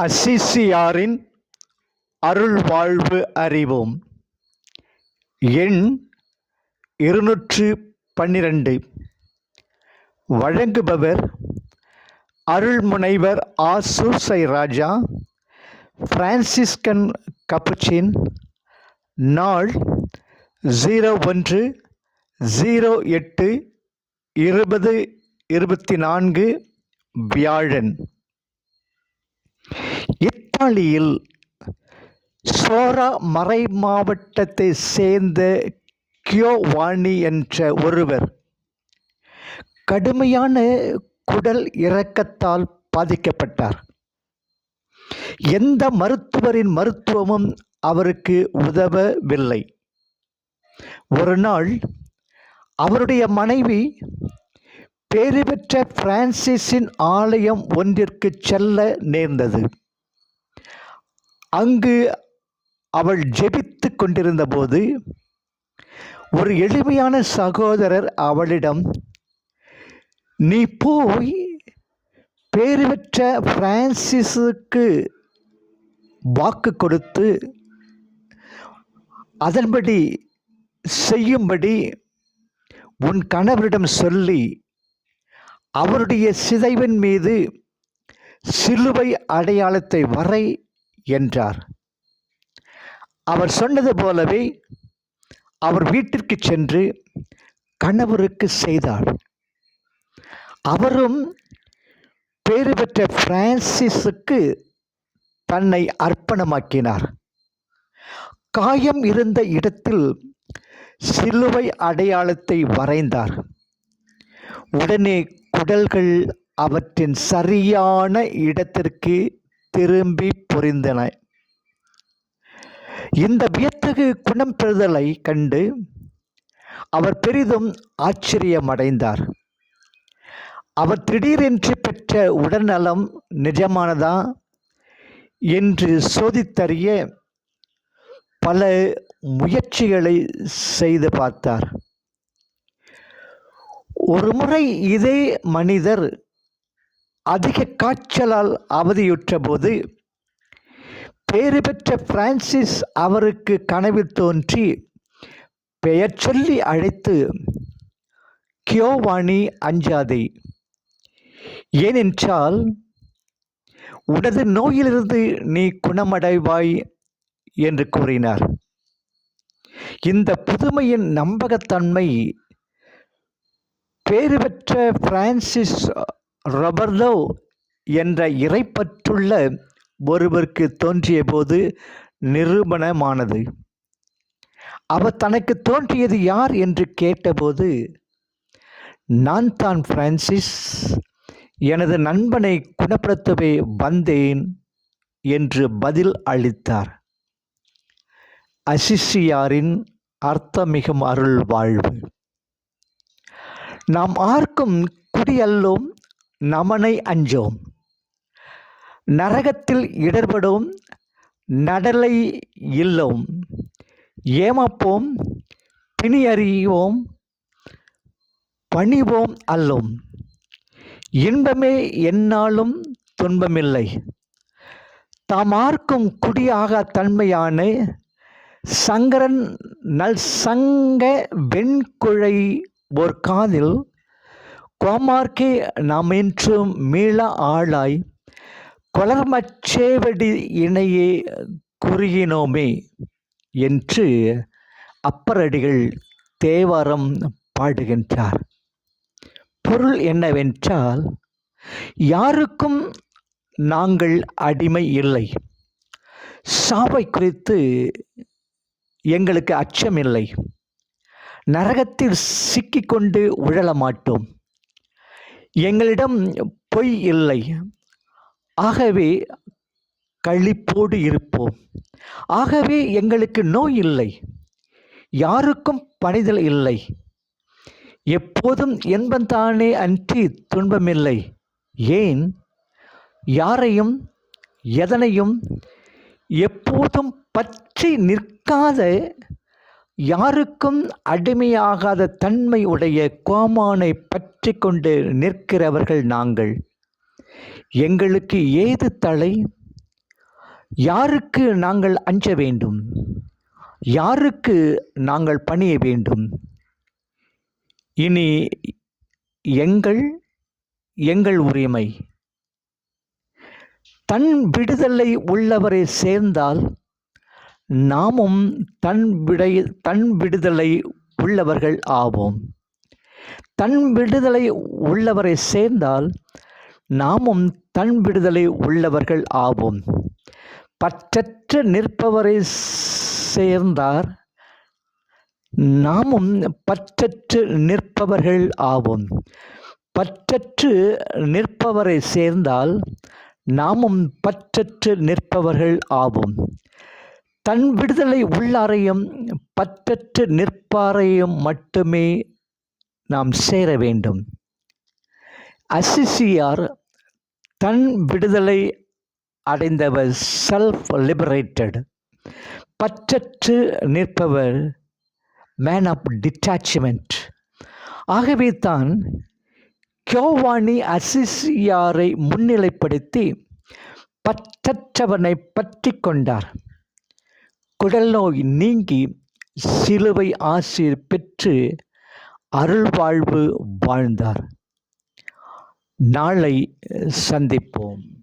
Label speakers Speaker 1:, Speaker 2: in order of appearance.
Speaker 1: அசிசியாரின் அருள் வாழ்வு அறிவோம். எண் இருநூற்று பன்னிரண்டு. வழங்குபவர் அருள்முனைவர் ஆசூசை ராஜா பிரான்சிஸ்கன் கப்புச்சின் நாள் ஜீரோ ஒன்று ஜீரோ எட்டு இருபது இருபத்தி நான்கு வியாழன். இத்தாலியில் சோரா மறை மாவட்டத்தை சேர்ந்த கியோவானி என்ற ஒருவர் கடுமையான குடல் இறக்கத்தால் பாதிக்கப்பட்டார். எந்த மருத்துவரின் மருத்துவமும் அவருக்கு உதவவில்லை. ஒரு நாள் அவருடைய மனைவி பேறு பெற்ற பிரான்சிஸின் ஆலயம் ஒன்றிற்கு செல்ல நேர்ந்தது. அங்கு அவள் ஜெபித்து கொண்டிருந்தபோது ஒரு எளிமையான சகோதரர் அவளிடம் நீ போய் பேறு பெற்ற பிரான்சிஸுக்கு வாக்கு கொடுத்து அதன்படி செய்யும்படி உன் கணவரிடம் சொல்லி அவருடைய சிதைவின் மீது சிலுவை அடையாளத்தை வரை என்றார். அவர் சொன்னது போலவே அவர் வீட்டிற்கு சென்று கணவருக்கு செய்தார். அவரும் பேறு பெற்ற பிரான்சிஸுக்கு தன்னை அர்ப்பணமாக்கினார். காயம் இருந்த இடத்தில் சிலுவை அடையாளத்தை வரைந்தார். உடனே உடல்கள் அவற்றின் சரியான இடத்திற்கு திரும்பி பொரிந்தன. இந்த வியத்தகு குணம் பெறுதலை கண்டு அவர் பெரிதும் ஆச்சரியமடைந்தார். அவர் திடீரென்று பெற்ற உடல்நலம் நிஜமானதா என்று சோதித்தறிய பல முயற்சிகளை செய்து பார்த்தார். ஒருமுறை இதே மனிதர் அதிக காய்ச்சலால் அவதியுற்ற போது பேறு பெற்ற பிரான்சிஸ் அவருக்கு கனவில் தோன்றி பெயர் சொல்லி அழைத்து கியோவாணி அஞ்சாதே. ஏனென்றால் உனது நோயிலிருந்து நீ குணமடைவாய் என்று கூறினார். இந்த புதுமையின் நம்பகத்தன்மை பேறு பெற்ற பிரான்சிஸ் ரொபர்டோ என்ற இறைப்பற்றுள்ள ஒருவருக்கு தோன்றிய போது நிரூபணமானது. அவர் தனக்கு தோன்றியது யார் என்று கேட்டபோது நான் தான் பிரான்சிஸ் எனது நண்பனை குணப்படுத்தவே வந்தேன் என்று பதில் அளித்தார். அசிசியாரின் அர்த்தமிகும் அருள் வாழ்வு. நாம் ஆர்க்கும் குடியல்லோம் நமனை அஞ்சோம். நரகத்தில் இடர்படும் நடலை இல்லோம். ஏமாப்போம் பிணி அறிவோம் பணிவோம் அல்லோம். இன்பமே என்னாலும் துன்பமில்லை. தாம் ஆர்க்கும் குடியாக தன்மையான சங்கரன் நல் சங்க வெண்குழை ஓர் காதில் கோமார்க்கே நாம் என்றும் மீள ஆளாய் கொலர்மச்சேவடி இணையே குறுகினோமே என்று அப்பரடிகள் தேவாரம் பாடுகின்றார். பொருள் என்னவென்றால் யாருக்கும் நாங்கள் அடிமை இல்லை. சாவை குறித்து எங்களுக்கு அச்சமில்லை நரகத்தில் சிக்கிக்கொண்டு உழல மாட்டோம் எங்களிடம் பொய் இல்லை. ஆகவே கழிப்போடு இருப்போம். ஆகவே எங்களுக்கு நோய் இல்லை. யாருக்கும் பணிதல் இல்லை. எப்போதும் என்பந்தானே அன்றி துன்பமில்லை. ஏன்? யாரையும் எதனையும் எப்போதும் பற்றி நிற்காத யாருக்கும் அடிமையாகாத தன்மை உடைய கோமானை பற்றி கொண்டு நிற்கிறவர்கள் நாங்கள். எங்களுக்கு ஏது தலை? யாருக்கு நாங்கள் அஞ்ச வேண்டும்? யாருக்கு நாங்கள் பணிய வேண்டும்? இனி எங்கள் எங்கள் உரிமை. தன் விடுதலை உள்ளவரை சேர்ந்தால் நாமும் தன் விடை தன் விடுதலை உள்ளவர்கள் ஆவோம். தன் விடுதலை உள்ளவரை சேர்ந்தால் நாமும் தன் விடுதலை உள்ளவர்கள் ஆவோம். பற்றற்று நிற்பவரை சேர்ந்தார் நாமும் பற்றற்று நிற்பவர்கள் ஆவோம். பற்றற்று நிற்பவரை சேர்ந்தால் நாமும் பற்றற்று நிற்பவர்கள் ஆவோம். தன் விடுதலை உள்ளாரையும் பற்றற்று நிற்பாரையும் மட்டுமே நாம் சேர வேண்டும். அசிசியார் தன் விடுதலை அடைந்தவர் செல்ஃப் லிபரேட்டட் பற்றற்று நிற்பவர் மேன் ஆஃப் டிட்டாச்மெண்ட் ஆகவே தான் கியோவானி அசிசியாரை முன்னிலைப்படுத்தி பற்றற்றவனை பற்றி கொண்டார். குடல் நோய் நீங்கி சிலுவை ஆசிர் பெற்று அருள்வாழ்வு வாழ்ந்தார். நாளை சந்திப்போம்.